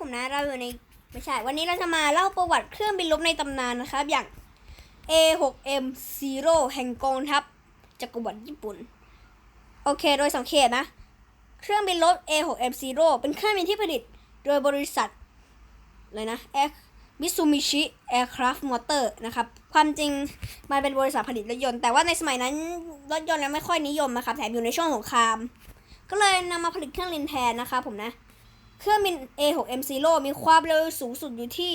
ผมนะเราอยู่ในไม่ใช่ วันนี้เราจะมาเล่าประวัติเครื่องบินรบในตำนานนะครับ อย่าง A6M Zero แห่งกองทัพจักรวรรดิญี่ปุ่น โอเค โดยสังเกตนะ เครื่องบินรบ A6M Zero เป็นเครื่องบินที่ผลิตโดยบริษัทเลยนะ Mitsubishi Aircraft Motor นะครับ ความจริงมันเป็นบริษัทผลิตรถยนต์ แต่ว่าในสมัยนั้น รถยนต์ยังไม่ค่อยนิยมนะครับ แถมอยู่ในช่วงสงคราม ก็เลยนำมาผลิตเครื่องบินแทนนะคะผมนะ เครื่องบิน A6M Zero มีความเร็วสูงสุดอยู่ที่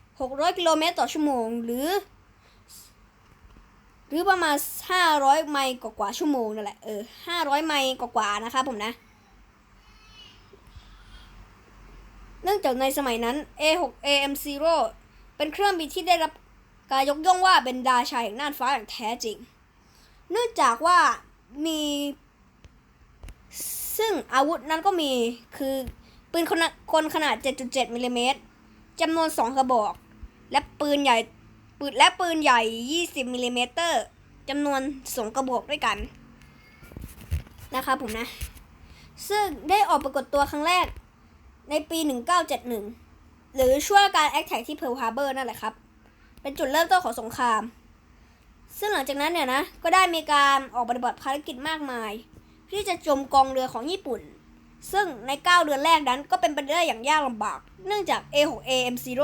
600 กิโลเมตรต่อชั่วโมง หรือ หรือประมาณ 500 ไมล์กว่าชั่วโมงนั่นแหละ เออ 500 ไมล์กว่านะคะผมนะ เนื่องจากในสมัยนั้น A6AM Zero เป็นเครื่องบินที่ได้รับการยกย่องว่าเป็นดาชาแห่งน่านฟ้าอย่างแท้จริง เนื่องจากว่ามี ซึ่งอาวุธนั้นก็มีคือ ปืนคนละคนขนาด 7.7มิลลิเมตรจำนวน 2 กระบอก และปืนใหญ่ปืนและปืนใหญ่ 20มิลลิเมตรจำนวน 2 กระบอกด้วยกัน นะคะผมนะ ซึ่งได้ออกปรากฏตัวครั้งแรกในปี 1971 หรือช่วงการแอคแท็กที่เพิร์ลฮาร์เบอร์นั่นแหละครับ เป็นจุดเริ่มต้นของสงคราม ซึ่งหลังจากนั้นเนี่ยนะ ก็ได้มีการออกปฏิบัติภารกิจมากมาย ที่จะโจมกองเรือของญี่ปุ่น ซึ่งใน 9 เดือนแรกนั้นก็เป็นไปได้อย่างยากลำบาก เนื่องจาก A6AM0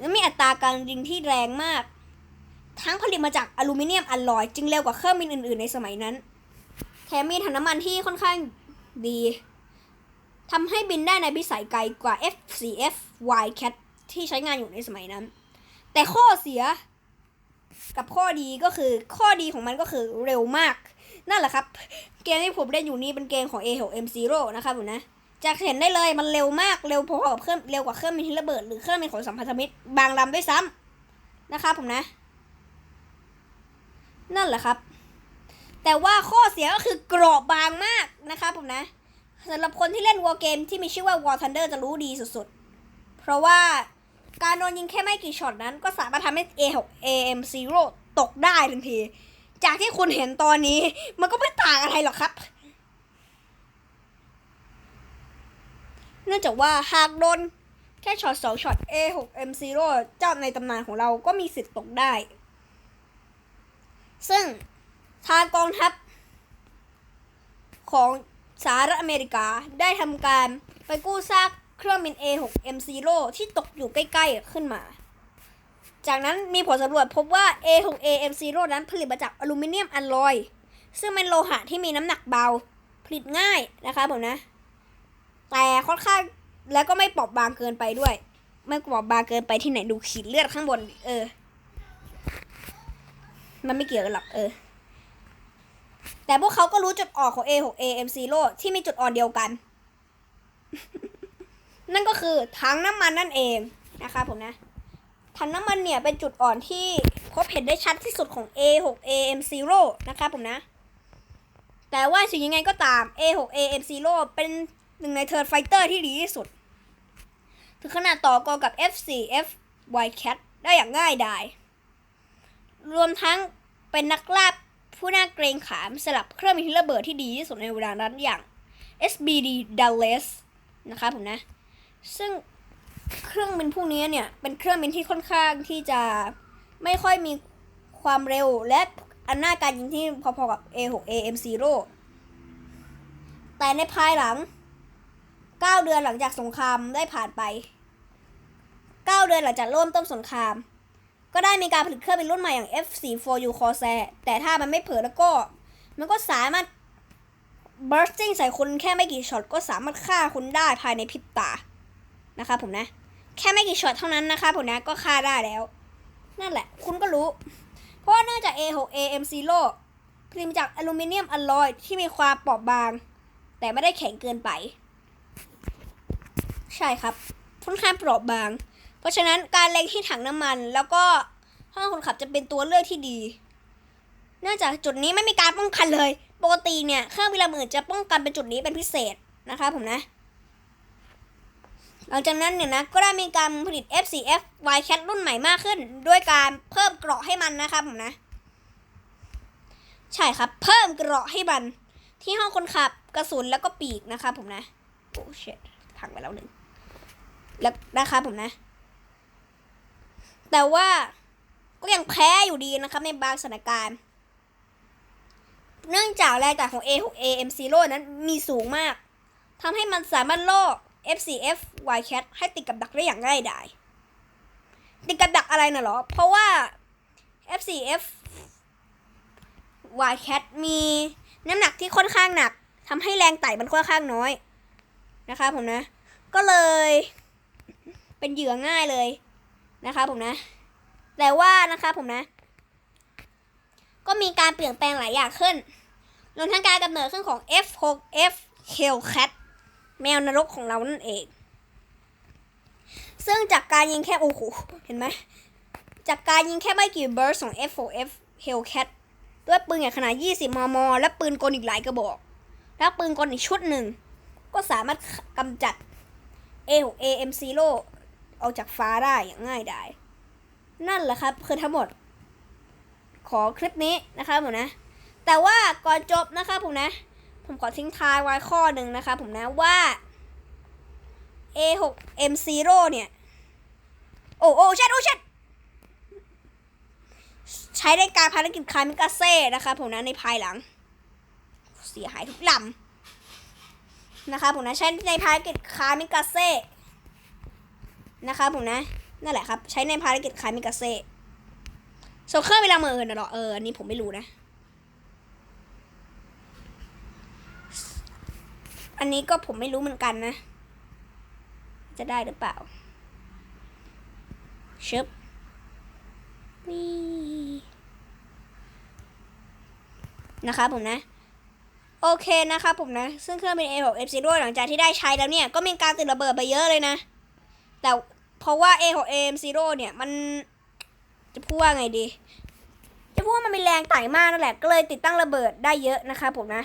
นั้นมีอัตราการยิงที่แรงมาก ทั้งผลิตมาจากอลูมิเนียมอลลอยจึงเร็วกว่าเครื่องบินอื่นๆในสมัยนั้น แถมมีถังน้ำมันที่ค่อนข้างดีทำให้บินได้ในพิสัยไกลกว่า F4F Wildcat ที่ใช้งานอยู่ในสมัยนั้น แต่ข้อเสียกับข้อดีก็คือข้อดีของมันก็คือเร็วมาก นั่นแหละครับ เกมที่ผมเล่นอยู่นี้เป็นเกมของ A6M0 นะครับผมนะจะเห็นได้เลยมันเร็วมากเร็วพอกับเครื่องเร็วกว่าเครื่องบินที่ระเบิดหรือเครื่องบินของสัมพันธมิตรบางลำด้วยซ้ำนะครับผมนะ นั่นแหละครับ แต่ว่าข้อเสียก็คือกราะบางมากนะครับผมนะสำหรับคนที่เล่นวอ r เกมที่มีชื่อว่า War Thunder จะรู้ดีสุดๆ เพราะว่าการโดนยิงแค่ไม่กี่ช็อตนั้นก็สามารถทำให้ A6AM0 ตกได้ทันที จากที่คุณเห็นตอนนี้ มันก็ไม่ต่างอะไรหรอกครับ เนื่องจากว่าหากโดนแค่ช็อตสองช็อต A6M0 เจ้าในตำนานของเราก็มีสิทธิ์ตกได้ ซึ่งทางกองทัพของสหรัฐอเมริกาได้ทำการไปกู้ซากเครื่องบิน A6M0 ที่ตกอยู่ใกล้ ๆ ขึ้นมา จากนั้นมีผลสำรวจพบว่า A6AM0 นั้นผลิตมาจากอลูมิเนียมอัลลอย ซึ่งเป็นโลหะที่มีน้ำหนักเบา ผลิตง่ายนะคะผมนะ แต่ค่อนข้างแล้วก็ไม่เปราะบางเกินไปด้วย ไม่เปราะบางเกินไปที่ไหนดูขีดเลือดข้างบน เออ มันไม่เกี่ยวกันหรอกเออ แต่พวกเขาก็รู้จุดอ่อนของ A6AM0 ที่มีจุดอ่อนเดียวกัน นั่นก็คือถังน้ำมันนั่นเองนะคะผมนะ ถังน้ำมันเนี่ยเป็นจุดอ่อนที่พบเห็นได้ชัดที่สุดของ A6AM0 นะคะผมนะ แต่ว่าถึงยังไงก็ตาม A6AM0 เป็นหนึ่งในเทิร์นไฟเตอร์ที่ดีที่สุด ถึงขนาดต่อกรกับ F4F Wildcat ได้อย่างง่ายดาย รวมทั้งเป็นนักล่าผู้น่าเกรงขามสลับเครื่องบินระเบิดที่ดีที่สุดในเวลานั้นอย่าง SBD Dallas นะคะผมนะ ซึ่ง เครื่องบินพวกนี้เนี่ยเป็นเครื่องบินที่ค่อนข้างที่จะไม่ค่อยมีความเร็วและอันหน้าการยิงที่พอๆกับ A6AM0 แต่ในภายหลัง 9 เดือนหลังจากสงครามได้ผ่านไป 9 เดือนหลังจากเริ่มต้นสงคราม ก็ได้มีการผลิตเครื่องบินรุ่นใหม่อย่าง F4U Corsair แต่ถ้ามันไม่เผลอแล้วก็ มันก็สามารถ bursting ใส่คุณแค่ไม่กี่ช็อตก็สามารถฆ่าคุณได้ภายในพริบตา นะคะผมนะ แค่ไม่กี่ช็อตเท่านั้นนะคะผมนะก็ฆ่าได้แล้ว นั่นแหละ คุณก็รู้ เพราะว่าเนื่องจาก A6AM0 ผลิตจากอลูมิเนียมอลลอยที่มีความเปราะบาง แต่ไม่ได้แข็งเกินไป ใช่ครับค่อนข้างเปราะบาง เพราะฉะนั้นการเล็งที่ถังน้ำมัน แล้วก็ห้องคนขับจะเป็นตัวเลือกที่ดี เนื่องจากจุดนี้ไม่มีการป้องกันเลย ปกติเนี่ยเครื่องบินลำอื่นจะป้องกันเป็นจุดนี้เป็นพิเศษนะคะผมนะ หลังจากนั้นเนี่ยนะก็ได้มีการผลิต F4F Wildcat รุ่นใหม่มากขึ้น ด้วยการเพิ่มเกราะให้มันนะครับผมนะ ใช่ครับ เพิ่มเกราะให้มัน ที่ห้องคนขับกระสุนแล้วก็ปีกนะครับผมนะโอ้เชดพังไปแล้วหนึ่งแล้วนะครับผมนะ แต่ว่าก็ยังแพ้อยู่ดีนะครับในบางสถานการณ์ เนื่องจากแรงต่างของ A6A M0 นั้นมีสูงมากทำให้มันสามารถโล่อ F4F Wildcat ให้ติดกับดักได้อย่างง่ายดาย ติดกับดักอะไรนะหรอ เพราะว่า F4F Wildcat มีน้ำหนักที่ค่อนข้างหนักทำให้แรงไต่มันค่อนข้างน้อยนะคะผมนะ ก็เลยเป็นเหยื่อง่ายเลยนะคะผมนะ แต่ว่านะคะผมนะ ก็มีการเปลี่ยนแปลงหลายอย่างขึ้นรวมทั้งการกำเนิดขึ้นของ F6F Hellcat แมวนรกของเรานั่นเอง ซึ่งจากการยิงแค่โอ้โหเห็นไหมจากการยิงแค่ไม่กี่เบิร์สของ F4F Hellcat ด้วยปืนใหญ่ขนาด 20 มม และปืนกลอีกหลายกระบอก แล้วปืนกลอีกชุดหนึ่ง ก็สามารถกำจัด A6A M0 ออกจากฟ้าได้อย่างง่ายดาย นั่นแหละครับ คือทั้งหมด ขอคลิปนี้นะคะผมนะ แต่ว่าก่อนจบนะคะผมนะ ผมขอทิ้งท้ายไว้ข้อหนึ่งนะคะผมนะว่า A6 M0 เนี่ย โอ้โอ้ชัดโอ้ชัดใช้ในการภารกิจคามิกาเซ่นะคะผมนะในภายหลัง เสียหายทุกลำนะคะผมนะใช้ในภารกิจคามิกาเซ่นะคะผมนะนั่นแหละครับ ใช้ในภารกิจคามิกาเซ่ส่วนเครื่องเวลาเมืออื่นะเหรอเอออันนี้ผมไม่รู้นะ อันนี้ก็ผมไม่รู้เหมือนกันนะ จะได้หรือเปล่าเชึบนี่นะคะผมนะ โอเคนะคะผมนะ ซึ่งเครื่องเป็น A6 F0 หลังจากที่ได้ใช้แล้วเนี่ย ก็มีการติดระเบิดไปเยอะเลยนะ แต่เพราะว่า A6 AM0 เนี่ยมันจะพูดว่าไงดี จะพูดว่ามันมีแรงไต่มากนั่นแหละ ก็เลยติดตั้งระเบิดได้เยอะนะคะผมนะ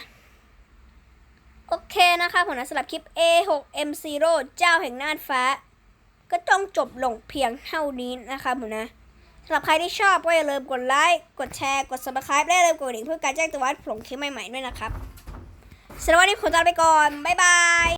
โอเคนะคะผมนะสำหรับคลิป A6 M0 เจ้าแห่งน่านฟ้า ก็ต้องจบลงเพียงเท่านี้นะคะผมนะสำหรับใครที่ชอบก็อย่าลืมกดไลค์ กดแชร์ กด subscribe และอย่าลืมกดกระดิ่งเพื่อการแจ้งเตือนผงคลิปใหม่ๆด้วยนะครับสำหรับวันนี้ผมลาไปก่อน บ๊ายบาย